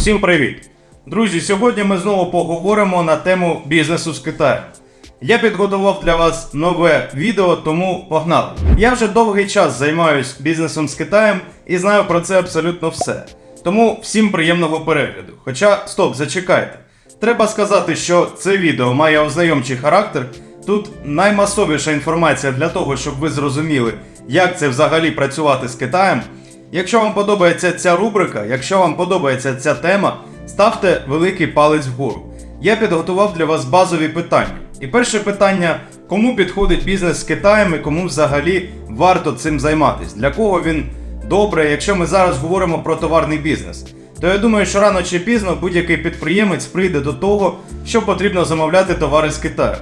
Усім привіт! Друзі, сьогодні ми знову поговоримо на тему бізнесу з Китаю. Я підготував для вас нове відео, тому погнали. Я вже довгий час займаюсь бізнесом з Китаєм і знаю про це абсолютно все. Тому всім приємного перегляду. Хоча, стоп, зачекайте. Треба сказати, що це відео має ознайомчий характер. Тут наймасовіша інформація для того, щоб ви зрозуміли, як це взагалі працювати з Китаєм. Якщо вам подобається ця рубрика, якщо вам подобається ця тема, ставте великий палець вгору. Я підготував для вас базові питання. І перше питання: кому підходить бізнес з Китаєм і кому взагалі варто цим займатися? Для кого він добре, якщо ми зараз говоримо про товарний бізнес? То я думаю, що рано чи пізно будь-який підприємець прийде до того, що потрібно замовляти товари з Китаю.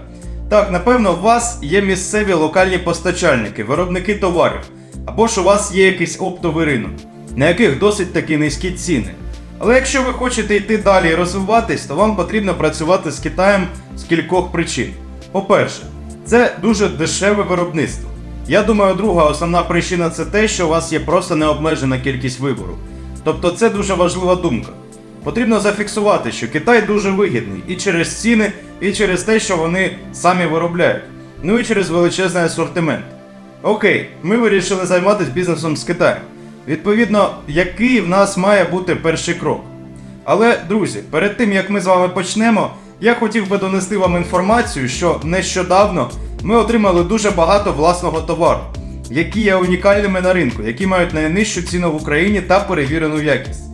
Так, напевно, у вас є місцеві локальні постачальники, виробники товарів, або ж у вас є якийсь оптовий ринок, на яких досить такі низькі ціни. Але якщо ви хочете йти далі і розвиватись, то вам потрібно працювати з Китаєм з кількох причин. По-перше, це дуже дешеве виробництво. Я думаю, друга основна причина це те, що у вас є просто необмежена кількість вибору. Тобто це дуже важлива думка. Потрібно зафіксувати, що Китай дуже вигідний і через ціни, і через те, що вони самі виробляють, ну і через величезний асортимент. Окей, ми вирішили займатися бізнесом з Китаєм. Відповідно, який в нас має бути перший крок? Але, друзі, перед тим як ми з вами почнемо, я хотів би донести вам інформацію, що нещодавно ми отримали дуже багато власного товару, які є унікальними на ринку, які мають найнижчу ціну в Україні та перевірену якість.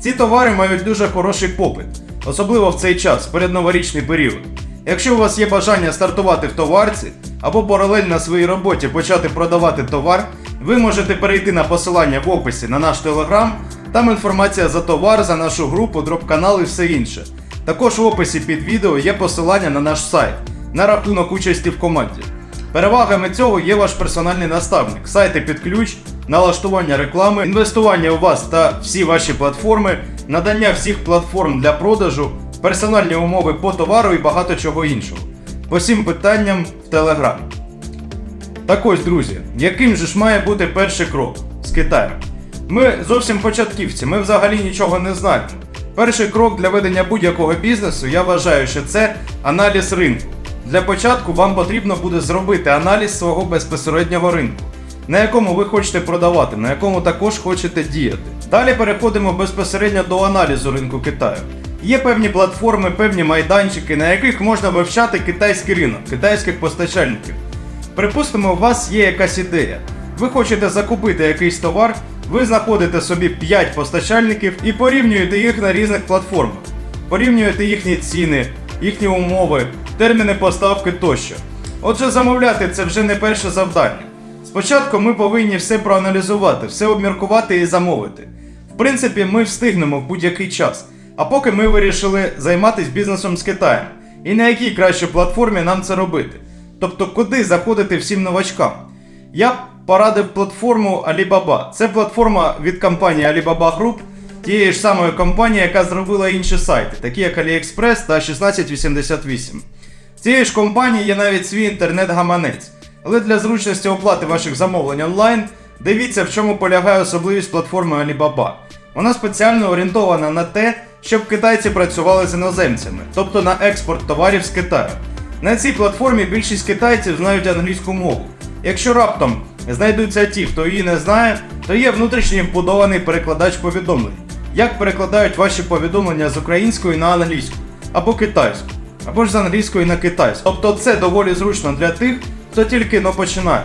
Ці товари мають дуже хороший попит, особливо в цей час, передноворічний період. Якщо у вас є бажання стартувати в товарці або паралельно своїй роботі почати продавати товар, ви можете перейти на посилання в описі на наш телеграм, там інформація за товар, за нашу групу, дроп-канал і все інше. Також в описі під відео є посилання на наш сайт на рахунок участі в команді. Перевагами цього є ваш персональний наставник, сайти під ключ, налаштування реклами, інвестування у вас та всі ваші платформи, надання всіх платформ для продажу, персональні умови по товару і багато чого іншого. По всім питанням в Телеграм. Так ось, друзі, яким же ж має бути перший крок з Китаю? Ми зовсім початківці, ми взагалі нічого не знаємо. Перший крок для ведення будь-якого бізнесу, я вважаю, що це аналіз ринку. Для початку вам потрібно буде зробити аналіз свого безпосереднього ринку, на якому ви хочете продавати, на якому також хочете діяти. Далі переходимо безпосередньо до аналізу ринку Китаю. Є певні платформи, певні майданчики, на яких можна вивчати китайський ринок, китайських постачальників. Припустимо, у вас є якась ідея. Ви хочете закупити якийсь товар, ви знаходите собі 5 постачальників і порівнюєте їх на різних платформах. Порівнюєте їхні ціни, їхні умови, терміни поставки тощо. Отже, замовляти це вже не перше завдання. Спочатку ми повинні все проаналізувати, все обміркувати і замовити. В принципі, ми встигнемо в будь-який час. А поки ми вирішили займатися бізнесом з Китаєм. І на якій кращій платформі нам це робити? Тобто, куди заходити всім новачкам? Я порадив платформу Alibaba. Це платформа від компанії Alibaba Group, тієї ж самої компанії, яка зробила інші сайти, такі як AliExpress та 1688. Цієї ж компанії є навіть свій інтернет-гаманець. Але для зручності оплати ваших замовлень онлайн, дивіться, в чому полягає особливість платформи Alibaba. Вона спеціально орієнтована на те, щоб китайці працювали з іноземцями, тобто на експорт товарів з Китаю. На цій платформі більшість китайців знають англійську мову. Якщо раптом знайдуться ті, хто її не знає, то є внутрішній вбудований перекладач повідомлень. Як перекладають ваші повідомлення з української на англійську або китайську, або ж з англійської на китайську. Тобто це доволі зручно для тих, хто тільки но починає.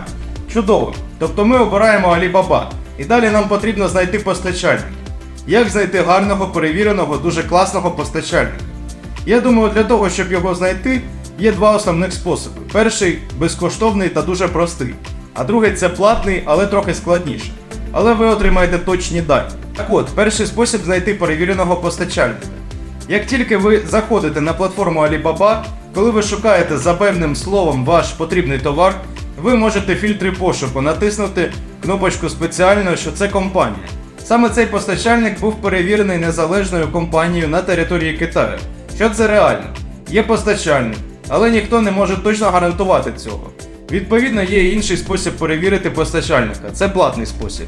Чудово. Тобто ми обираємо Alibaba. І далі нам потрібно знайти постачальника. Як знайти гарного, перевіреного, дуже класного постачальника? Я думаю, для того, щоб його знайти, є два основних способи. Перший безкоштовний та дуже простий, а другий це платний, але трохи складніше. Але ви отримаєте точні дані. Так от, перший спосіб знайти перевіреного постачальника. Як тільки ви заходите на платформу Alibaba, коли ви шукаєте за певним словом ваш потрібний товар, ви можете фільтри пошуку натиснути кнопочку спеціально, що це компанія. Саме цей постачальник був перевірений незалежною компанією на території Китаю. Що це реально? Є постачальник, але ніхто не може точно гарантувати цього. Відповідно, є інший спосіб перевірити постачальника це платний спосіб.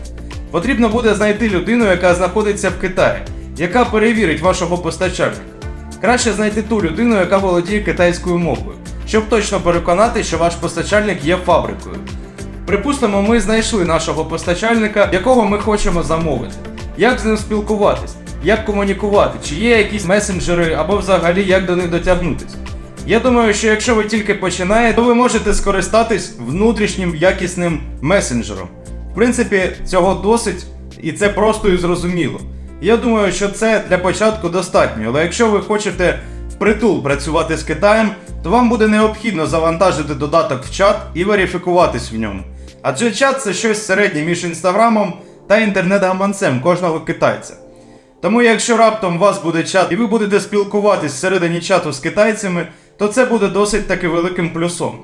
Потрібно буде знайти людину, яка знаходиться в Китаї, яка перевірить вашого постачальника. Краще знайти ту людину, яка володіє китайською мовою, щоб точно переконати, що ваш постачальник є фабрикою. Припустимо, ми знайшли нашого постачальника, якого ми хочемо замовити. Як з ним спілкуватись, як комунікувати, чи є якісь месенджери або взагалі як до них дотягнутись. Я думаю, що якщо ви тільки починаєте, то ви можете скористатись внутрішнім якісним месенджером. В принципі, цього досить, і це просто і зрозуміло. Я думаю, що це для початку достатньо, але якщо ви хочете впритул працювати з Китаєм, то вам буде необхідно завантажити додаток в чат і верифікуватись в ньому. Адже чат це щось середнє між інстаграмом та інтернет-гаманцем кожного китайця. Тому якщо раптом у вас буде чат і ви будете спілкуватись всередині чату з китайцями, то це буде досить таки великим плюсом.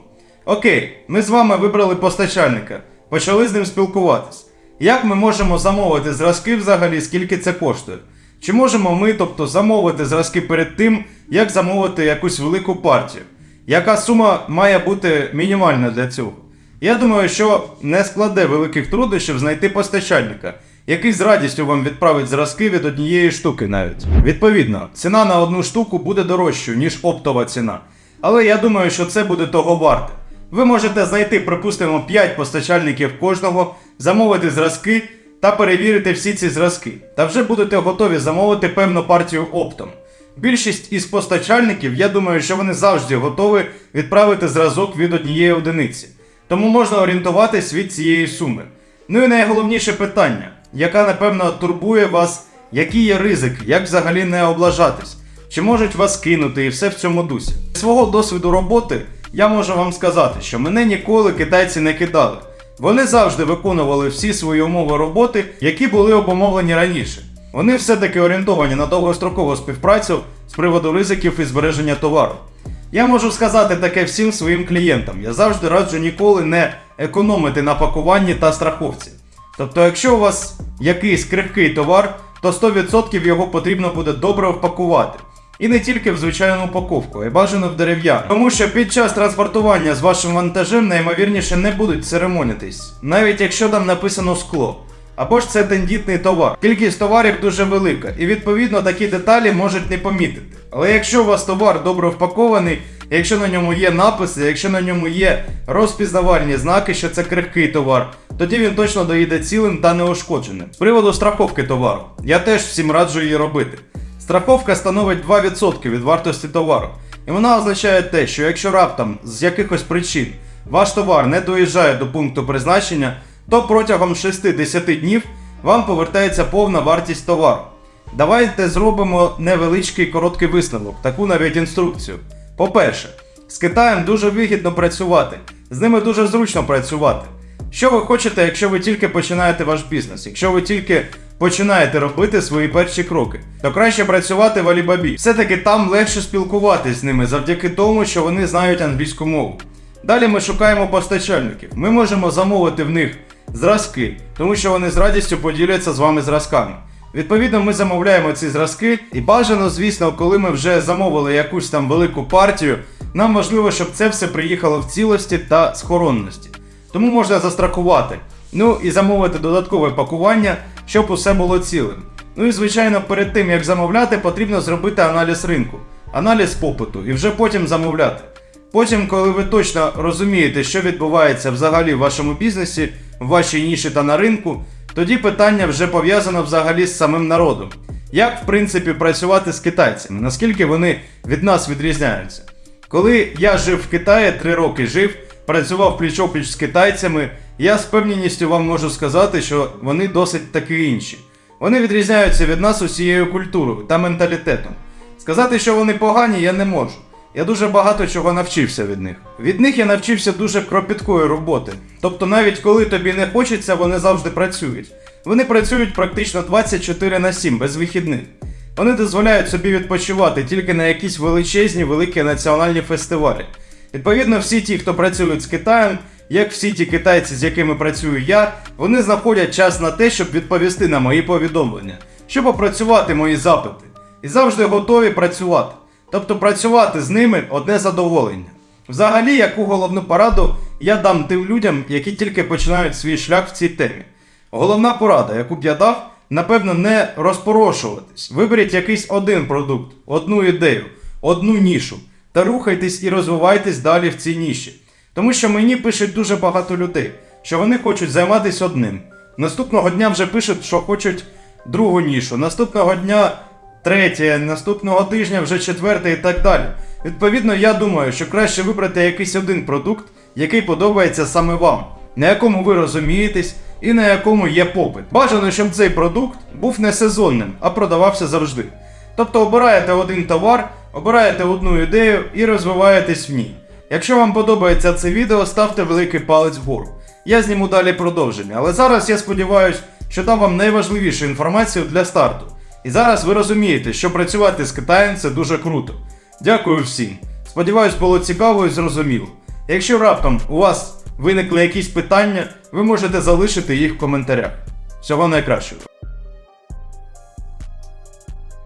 Окей, ми з вами вибрали постачальника, почали з ним спілкуватись. Як ми можемо замовити зразки взагалі, скільки це коштує? Чи можемо ми, тобто, замовити зразки перед тим, як замовити якусь велику партію? Яка сума має бути мінімальна для цього? Я думаю, що не складе великих труднощів знайти постачальника, який з радістю вам відправить зразки від однієї штуки навіть. Відповідно, ціна на одну штуку буде дорожчою, ніж оптова ціна. Але я думаю, що це буде того варте. Ви можете знайти, припустимо, 5 постачальників кожного, замовити зразки та перевірити всі ці зразки. Та вже будете готові замовити певну партію оптом. Більшість із постачальників, я думаю, що вони завжди готові відправити зразок від однієї одиниці. Тому можна орієнтуватись від цієї суми. Ну і найголовніше питання, яка напевно турбує вас, які є ризики, як взагалі не облажатись, чи можуть вас кинути і все в цьому дусі. З свого досвіду роботи я можу вам сказати, що мене ніколи китайці не кидали. Вони завжди виконували всі свої умови роботи, які були обумовлені раніше. Вони все-таки орієнтовані на довгострокову співпрацю з приводу ризиків і збереження товару. Я можу сказати таке всім своїм клієнтам. Я завжди раджу ніколи не економити на пакуванні та страховці. Тобто, якщо у вас якийсь крихкий товар, то 100% його потрібно буде добре впакувати. І не тільки в звичайну упаковку, й бажано в дерев'яну. Тому що під час транспортування з вашим вантажем найімовірніше не будуть церемонитись, навіть якщо там написано скло. Або ж це тендітний товар. Кількість товарів дуже велика, і відповідно такі деталі можуть не помітити. Але якщо у вас товар добре впакований, якщо на ньому є написи, якщо на ньому є розпізнавальні знаки, що це крихкий товар, тоді він точно доїде цілим та неушкодженим. З приводу страховки товару, я теж всім раджу її робити. Страховка становить 2% від вартості товару. І вона означає те, що якщо раптом з якихось причин ваш товар не доїжджає до пункту призначення, то протягом 6-10 днів вам повертається повна вартість товару. Давайте зробимо невеличкий короткий висновок, таку навіть інструкцію. По-перше, з Китаєм дуже вигідно працювати, з ними дуже зручно працювати. Що ви хочете, якщо ви тільки починаєте ваш бізнес, якщо ви тільки починаєте робити свої перші кроки, то краще працювати в Alibaba. Все-таки там легше спілкуватись з ними завдяки тому, що вони знають англійську мову. Далі ми шукаємо постачальників. Ми можемо замовити в них зразки, тому що вони з радістю поділяться з вами зразками. Відповідно, ми замовляємо ці зразки, і бажано, звісно, коли ми вже замовили якусь там велику партію, нам важливо, щоб це все приїхало в цілості та схоронності. Тому можна застрахувати. Ну і замовити додаткове пакування, щоб усе було цілим. Ну і звичайно, перед тим як замовляти, потрібно зробити аналіз ринку, аналіз попиту і вже потім замовляти. Потім, коли ви точно розумієте, що відбувається взагалі в вашому бізнесі, в вашій ніші та на ринку, тоді питання вже пов'язано взагалі з самим народом. Як, в принципі, працювати з китайцями, наскільки вони від нас відрізняються? Коли я жив в Китаї, три роки жив, працював пліч-опліч з китайцями, я з певністю вам можу сказати, що вони досить таки інші. Вони відрізняються від нас усією культурою та менталітетом. Сказати, що вони погані, я не можу. Я дуже багато чого навчився від них. Від них я навчився дуже кропіткої роботи. Тобто, навіть коли тобі не хочеться, вони завжди працюють. Вони працюють практично 24 на 7, без вихідних. Вони дозволяють собі відпочивати тільки на якісь величезні великі національні фестивалі. Відповідно, всі ті, хто працюють з Китаєм, як всі ті китайці, з якими працюю я, вони знаходять час на те, щоб відповісти на мої повідомлення, щоб опрацювати мої запити. І завжди готові працювати. Тобто працювати з ними одне задоволення. Взагалі, яку головну пораду я дам тим людям, які тільки починають свій шлях в цій темі. Головна порада, яку б я дав, напевно, не розпорошуватись. Виберіть якийсь один продукт, одну ідею, одну нішу та рухайтесь і розвивайтесь далі в цій ніші. Тому що мені пишуть дуже багато людей, що вони хочуть займатися одним. Наступного дня вже пишуть, що хочуть другу нішу. Наступного дня третє, наступного тижня вже четверте і так далі. Відповідно, я думаю, що краще вибрати якийсь один продукт, який подобається саме вам, на якому ви розумієтесь і на якому є попит. Бажано, щоб цей продукт був не сезонним, а продавався завжди. Тобто обираєте один товар, обираєте одну ідею і розвиваєтесь в ній. Якщо вам подобається це відео, ставте великий палець вгору. Я зніму далі продовження, але зараз я сподіваюся, що дам вам найважливішу інформацію для старту. І зараз ви розумієте, що працювати з Китаєм це дуже круто. Дякую всім. Сподіваюсь, було цікаво і зрозуміло. Якщо раптом у вас виникли якісь питання, ви можете залишити їх в коментарях. Всього найкращого.